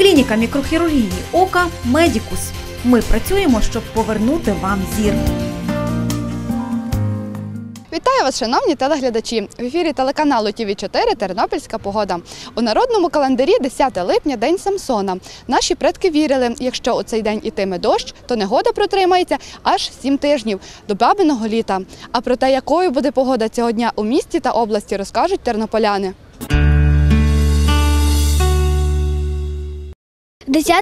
Клініка мікрохірургії ока Медікус. Ми працюємо, щоб повернути вам зір. Вітаю вас, шановні телеглядачі! В ефірі телеканалу ТВ 4 Тернопільська погода. У народному календарі 10 липня День Самсона. Наші предки вірили, якщо у цей день ітиме дощ, то негода протримається аж 7 тижнів до бабиного літа. А про те, якою буде погода цього дня у місті та області, розкажуть тернополяни. 10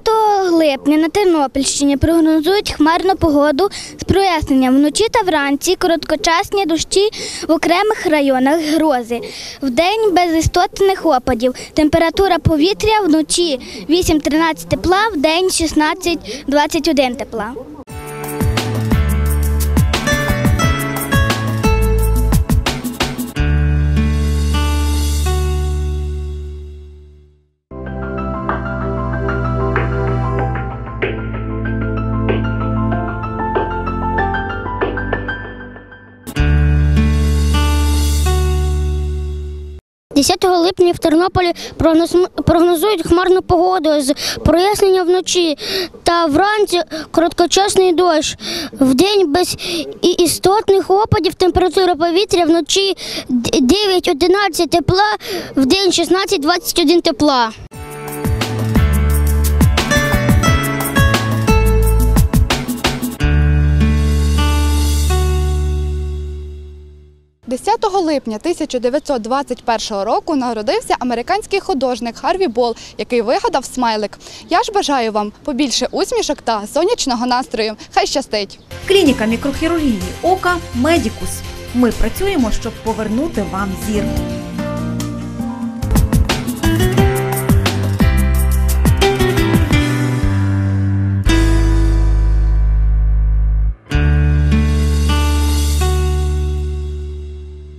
липня на Тернопільщині прогнозують хмарну погоду з проясненням вночі та вранці короткочасні дощі в окремих районах грози. Вдень без істотних опадів. Температура повітря вночі 8-13 тепла, вдень 16-21 тепла. – 10 липня в Тернополі прогноз- прогнозують хмарну погоду з прояснення вночі та вранці короткочасний дощ. Вдень без істотних опадів температура повітря вночі 9-11 тепла, вдень 16-21 тепла. 10 липня 1921 року народився американський художник Харві Бол, який вигадав смайлик. Я ж бажаю вам побільше усмішок та сонячного настрою. Хай щастить! Клініка мікрохірургії ока Медікус. Ми працюємо, щоб повернути вам зір.